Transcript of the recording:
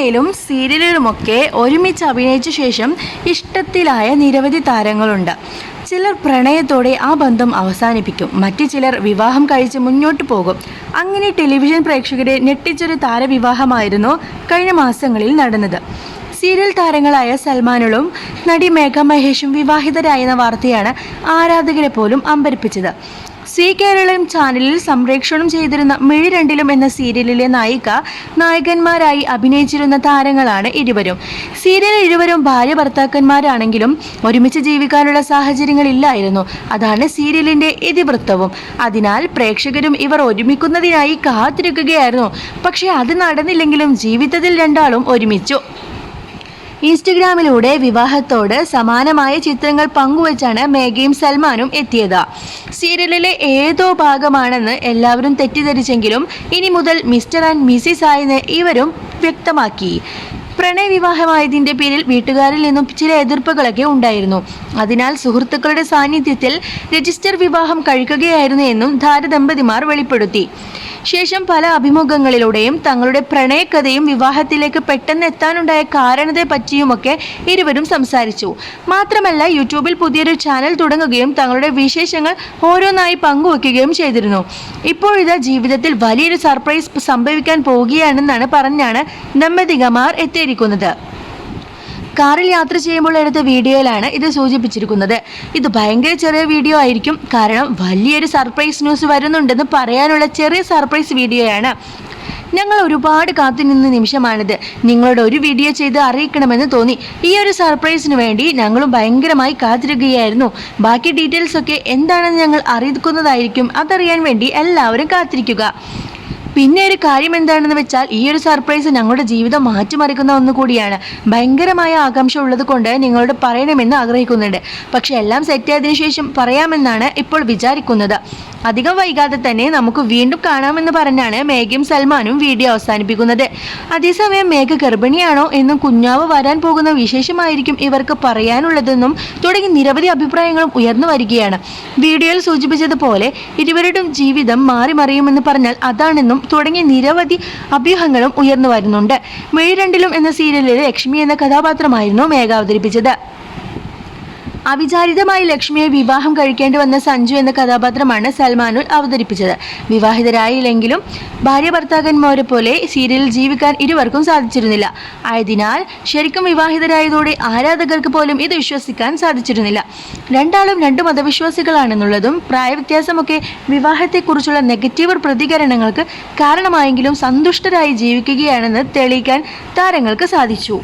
യിലും സീരിയലിലുമൊക്കെ ഒരുമിച്ച് അഭിനയിച്ച ശേഷം ഇഷ്ടത്തിലായ നിരവധി താരങ്ങളുണ്ട്. ചിലർ പ്രണയത്തോടെ ആ ബന്ധം അവസാനിപ്പിക്കും. മറ്റു ചിലർ വിവാഹം കഴിച്ച് മുന്നോട്ട് പോകും. അങ്ങനെ ടെലിവിഷൻ പ്രേക്ഷകരെ ഞെട്ടിച്ചൊരു താരവിവാഹമായിരുന്നു കഴിഞ്ഞ മാസങ്ങളിൽ നടന്നത്. സീരിയൽ താരങ്ങളായ സൽമാനുകളും നടി മേഘ മഹേഷും വിവാഹിതരായെന്ന വാർത്തയാണ് ആരാധകരെ പോലും അമ്പരിപ്പിച്ചത്. സി കേരളം ചാനലിൽ സംപ്രേക്ഷണം ചെയ്തിരുന്ന മിഴി രണ്ടിലും എന്ന സീരിയലിലെ നായിക നായകന്മാരായി അഭിനയിച്ചിരുന്ന താരങ്ങളാണ് ഇരുവരും. സീരിയൽ ഇരുവരും ഭാര്യ ഭർത്താക്കന്മാരാണെങ്കിലും ഒരുമിച്ച് ജീവിക്കാനുള്ള സാഹചര്യങ്ങളില്ലായിരുന്നു അതാണ് സീരിയലിന്റെ ഇതിവൃത്തവും. അതിനാൽ പ്രേക്ഷകരും ഇവർ ഒരുമിക്കുന്നതിനായി കാത്തിരിക്കുകയായിരുന്നു. പക്ഷേ അത് നടന്നില്ലെങ്കിലും ജീവിതത്തിൽ രണ്ടാളും ഒരുമിച്ചു. ഇൻസ്റ്റഗ്രാമിലൂടെ വിവാഹത്തോട് സമാനമായ ചിത്രങ്ങൾ പങ്കുവച്ചാണ് മേഘയും സൽമാനും എത്തിയത്. സീരിയലിലെ ഏതോ ഭാഗമാണെന്ന് എല്ലാവരും തെറ്റിദ്ധരിച്ചെങ്കിലും ഇനി മുതൽ മിസ്റ്റർ ആൻഡ് മിസ്സിസ് ആയെന്ന് ഇവരും വ്യക്തമാക്കി. പ്രണയ വിവാഹമായതിന്റെ പേരിൽ വീട്ടുകാരിൽ നിന്നും ചില എതിർപ്പുകളൊക്കെ ഉണ്ടായിരുന്നു. അതിനാൽ സുഹൃത്തുക്കളുടെ സാന്നിധ്യത്തിൽ രജിസ്റ്റർ വിവാഹം കഴിക്കുകയായിരുന്നു എന്നും ധാരദമ്പതിമാർ വെളിപ്പെടുത്തി. ശേഷം പല അഭിമുഖങ്ങളിലൂടെയും തങ്ങളുടെ പ്രണയകഥയും വിവാഹത്തിലേക്ക് പെട്ടെന്ന് എത്താനുണ്ടായ കാരണത്തെ പറ്റിയുമൊക്കെ ഇരുവരും സംസാരിച്ചു. മാത്രമല്ല യൂട്യൂബിൽ പുതിയൊരു ചാനൽ തുടങ്ങുകയും തങ്ങളുടെ വിശേഷങ്ങൾ ഓരോന്നായി പങ്കുവെക്കുകയും ചെയ്തിരുന്നു. ഇപ്പോഴിതാ ജീവിതത്തിൽ വലിയൊരു സർപ്രൈസ് സംഭവിക്കാൻ പോവുകയാണെന്നാണ് പറഞ്ഞാണ് ദമ്പതികമാർ എത്തിയിരിക്കുന്നത്. കാറിൽ യാത്ര ചെയ്യുമ്പോൾ എടുത്ത വീഡിയോയിലാണ് ഇത് സൂചിപ്പിച്ചിരിക്കുന്നത്. ഇത് ഭയങ്കര ചെറിയ വീഡിയോ ആയിരിക്കും. കാരണം വലിയൊരു സർപ്രൈസ് ന്യൂസ് വരുന്നുണ്ടെന്ന് പറയാനുള്ള ചെറിയ സർപ്രൈസ് വീഡിയോയാണ്. ഞങ്ങൾ ഒരുപാട് കാത്തുനിന്ന നിമിഷമാണിത്. നിങ്ങളോട് ഒരു വീഡിയോ ചെയ്ത് അറിയിക്കണമെന്ന് തോന്നി. ഈ ഒരു സർപ്രൈസിന് വേണ്ടി ഞങ്ങളും ഭയങ്കരമായി കാത്തിരിക്കുകയായിരുന്നു. ബാക്കി ഡീറ്റെയിൽസ് ഒക്കെ എന്താണെന്ന് ഞങ്ങൾ അറിയിക്കുന്നതായിരിക്കും. അതറിയാൻ വേണ്ടി എല്ലാവരും കാത്തിരിക്കുക. പിന്നെ ഒരു കാര്യം എന്താണെന്ന് വെച്ചാൽ ഈ ഒരു സർപ്രൈസ് ഞങ്ങളുടെ ജീവിതം മാറ്റിമറിക്കുന്ന ഒന്ന് കൂടിയാണ്. ഭയങ്കരമായ ആകാംക്ഷ ഉള്ളത് കൊണ്ട് നിങ്ങളോട് പറയണമെന്ന് ആഗ്രഹിക്കുന്നുണ്ട്. പക്ഷെ എല്ലാം സെറ്റ് സെറ്റായതിനു ശേഷം പറയാമെന്നാണ് ഇപ്പോൾ വിചാരിക്കുന്നത്. അധികം വൈകാതെ തന്നെ നമുക്ക് വീണ്ടും കാണാമെന്ന് പറഞ്ഞാണ് മേഘയും സൽമാനും വീഡിയോ അവസാനിപ്പിക്കുന്നത്. അതേസമയം മേഘ ഗർഭിണിയാണോ എന്നും കുഞ്ഞാവ് വരാൻ പോകുന്ന വിശേഷമായിരിക്കും ഇവർക്ക് പറയാനുള്ളതെന്നും തുടങ്ങി നിരവധി അഭിപ്രായങ്ങളും ഉയർന്നു വരികയാണ്. വീഡിയോയിൽ സൂചിപ്പിച്ചതുപോലെ ഇരുവരുടെയും ജീവിതം മാറി മറിയുമെന്ന് പറഞ്ഞാൽ അതാണെന്നും തുടങ്ങിയ നിരവധി അഭ്യൂഹങ്ങളും ഉയർന്നു വരുന്നുണ്ട്. മെയ് രണ്ടിലും എന്ന സീരിയലിലെ ലക്ഷ്മി എന്ന കഥാപാത്രമായിരുന്നു മേഘ അവതരിപ്പിച്ചത്. അവിചാരിതമായി ലക്ഷ്മിയെ വിവാഹം കഴിക്കേണ്ടി വന്ന സഞ്ജു എന്ന കഥാപാത്രമാണ് സൽമാനുൽ അവതരിപ്പിച്ചത്. വിവാഹിതരായില്ലെങ്കിലും ഭാര്യ ഭർത്താക്കന്മാരെ പോലെ സീരിയലിൽ ജീവിക്കാൻ ഇരുവർക്കും സാധിച്ചിരുന്നില്ല. ആയതിനാൽ ശരിക്കും വിവാഹിതരായതോടെ ആരാധകർക്ക് പോലും ഇത് വിശ്വസിക്കാൻ സാധിച്ചിരുന്നില്ല. രണ്ടാളും രണ്ടു മതവിശ്വാസികളാണെന്നുള്ളതും പ്രായവ്യത്യാസമൊക്കെ വിവാഹത്തെക്കുറിച്ചുള്ള നെഗറ്റീവ് പ്രതികരണങ്ങൾക്ക് കാരണമായെങ്കിലും സന്തുഷ്ടരായി ജീവിക്കുകയാണെന്ന് തെളിയിക്കാൻ താരങ്ങൾക്ക് സാധിച്ചു.